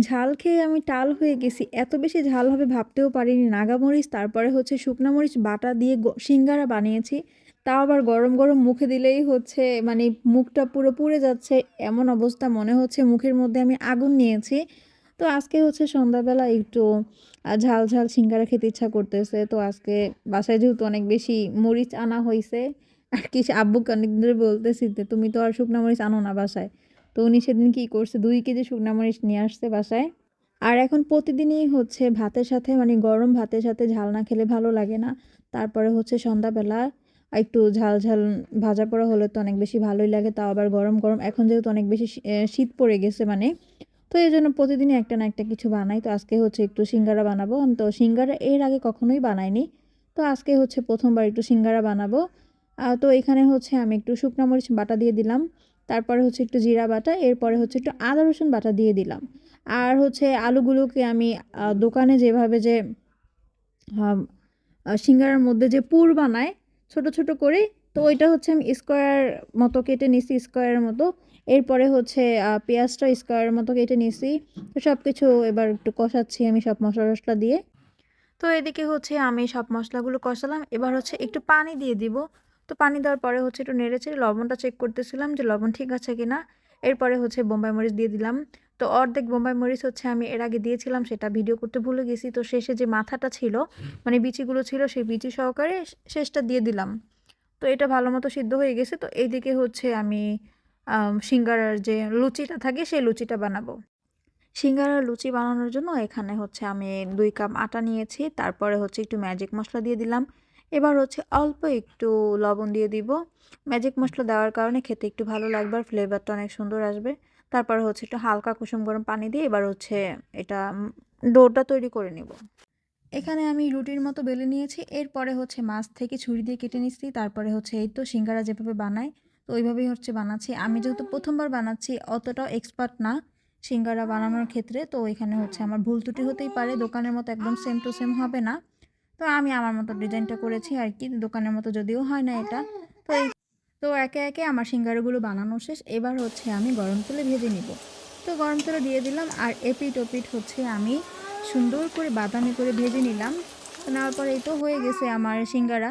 ঝাল খেয়ে আমি টাল হয়ে গেছি। এত বেশি ঝাল হবে ভাবতেও পারিনি। নাগামরিচ, তারপরে হচ্ছে শুকনা মরিচ, বাটা দিয়ে সিঙ্গারা বানিয়েছি। তাও আবার গরম গরম মুখে দিলেই হচ্ছে মানে মুখটা পুরো পুড়ে যাচ্ছে। এমন অবস্থা মনে হচ্ছে মুখের মধ্যে আমি আগুন নিয়েছি। তো আজকে হচ্ছে সন্ধ্যাবেলা একটু ঝাল ঝাল সিঙ্গারা খেতে ইচ্ছা করতেছে। তো আজকে বাসায় যেহেতু অনেক বেশি মরিচ আনা হয়েছে আর কি আব্বুকে অনেক ধরে বলতেছি তুমি তো আর শুকনা মরিচ আনো না বাসায়। তো উনি সেদিন কী করছে? দুই কেজি শুকনা মরিচ নিয়ে আসছে বাসায়। আর এখন প্রতিদিনই হচ্ছে ভাতের সাথে মানে গরম ভাতের সাথে ঝাল না খেলে ভালো লাগে না। তারপরে হচ্ছে সন্ধ্যাবেলা একটু ঝাল ঝাল ভাজা পোড়া হলে তো অনেক বেশি ভালোই লাগে, তাও আবার গরম গরম। এখন যেহেতু অনেক বেশি শীত পড়ে গেছে মানে তো এই জন্য প্রতিদিনই একটা না একটা কিছু বানাই। তো আজকে হচ্ছে একটু সিঙ্গারা বানাবো। আমি তো সিঙ্গারা এর আগে কখনোই বানাইনি। তো আজকে হচ্ছে প্রথমবার একটু সিঙ্গারা বানাবো। তো এখানে হচ্ছে আমি একটু শুকনো মরিচ বাটা দিয়ে দিলাম। তারপরে হচ্ছে একটু জিরা বাটা, এরপরে হচ্ছে একটু আদা রসুন বাটা দিয়ে দিলাম। আর হচ্ছে আলুগুলোকে আমি দোকানে যেভাবে যে সিঙ্গারার মধ্যে যে পুর বানায়, ছোট ছোট করে, তো ওইটা হচ্ছে আমি স্কোয়ার মতো কেটে নিছি, স্কোয়ারের মতো। এরপরে হচ্ছে পেঁয়াজটা স্কোয়ারের মতো কেটে নিছি। তো সব কিছু এবার একটু কষাচ্ছি আমি সব মশলা টশলা দিয়ে। তো এদিকে হচ্ছে আমি সব মশলাগুলো কষালাম। এবার হচ্ছে একটু পানি দিয়ে দিব। তো পানি দেওয়ার পরে হচ্ছে একটু নেড়ে চেড়ে লবণটা চেক করতেছিলাম যে লবণ ঠিক আছে কিনা। এরপরে হচ্ছে বোম্বাই মরিচ দিয়ে দিলাম। তো অর্ধেক বোম্বাই মরিচ হচ্ছে আমি এর আগে দিয়েছিলাম, সেটা ভিডিও করতে ভুলে গেছি। তো শেষে যে মাথাটা ছিল মানে বিচিগুলো ছিল, সেই বিচি সহকারে শেষটা দিয়ে দিলাম। তো এটা ভালো মতো সিদ্ধ হয়ে গেছে। তো এইদিকে হচ্ছে আমি সিঙ্গারার যে লুচিটা থাকে, সেই লুচিটা বানাবো। সিঙ্গারার লুচি বানানোর জন্য এখানে হচ্ছে আমি দুই কাপ আটা নিয়েছি। তারপরে হচ্ছে একটু ম্যাজিক মশলা দিয়ে দিলাম। এবার হচ্ছে অল্প একটু লবণ দিয়ে দিব। ম্যাজিক মশলা দেওয়ার কারণে খেতে একটু ভালো লাগবে আর ফ্লেভারটা অনেক সুন্দর আসবে। তারপরে হচ্ছে একটু হালকা কুসুম গরম পানি দিয়ে এবার হচ্ছে এটা ডোটা তৈরি করে নিব। এখানে আমি রুটির মতো বেলে নিয়েছি। এরপরে হচ্ছে মাছ থেকে ছুরি দিয়ে কেটে নিচ্ছি। তারপরে হচ্ছে এই তো সিঙ্গারা যেভাবে বানায় তো ওইভাবেই হচ্ছে বানাচ্ছি। আমি যেহেতু প্রথমবার বানাচ্ছি, অতটাও এক্সপার্ট না সিঙ্গারা বানানোর ক্ষেত্রে। তো এখানে হচ্ছে আমার ভুল ত্রুটি হতেই পারে। দোকানের মতো একদম সেম টু সেম হবে না। তো আমি আমার মতো ডিজাইনটা করেছি আর কি, দোকানের মতো যদিও হয় না এটা। তো তো একে একে আমার সিঙ্গারাগুলো বানানো শেষ। এবার হচ্ছে আমি গরম তেলে ভেজে নিব। তো গরম তেলে দিয়ে দিলাম আর এপিট ওপিট হচ্ছে আমি সুন্দর করে বাদামি করে ভেজে নিলাম। নেওয়ার পরে এই তো হয়ে গেছে আমার সিঙ্গারা।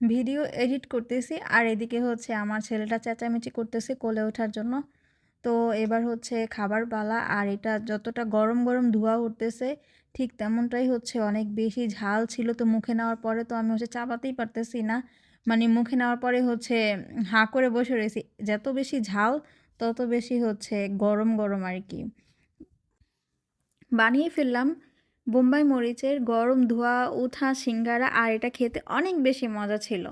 ভিডিও এডিট করতেছি আর এদিকে হচ্ছে আমার ছেলেটা চেঁচামেচি করতেছে কোলে ওঠার জন্য। তো এবার হচ্ছে খাবার পালা, আর এটা যতটা গরম গরম ধোঁয়া উঠতেছে, ঠিক তেমনটাই হচ্ছে অনেক বেশি ঝাল ছিল তো মুখে নেওয়ার পরে তো আমি হচ্ছে চাপাতেই পারতেছি না। মানে মুখে নেওয়ার পরে হচ্ছে হাঁ করে বসে রয়েছি। যত বেশি ঝাল, তত বেশি হচ্ছে গরম গরম আর কি। বানিয়ে ফেললাম বোম্বাই মরিচের গরম ধোয়া, উঠা, সিঙ্গারা, আর এটা খেতে অনেক বেশি মজা ছিল।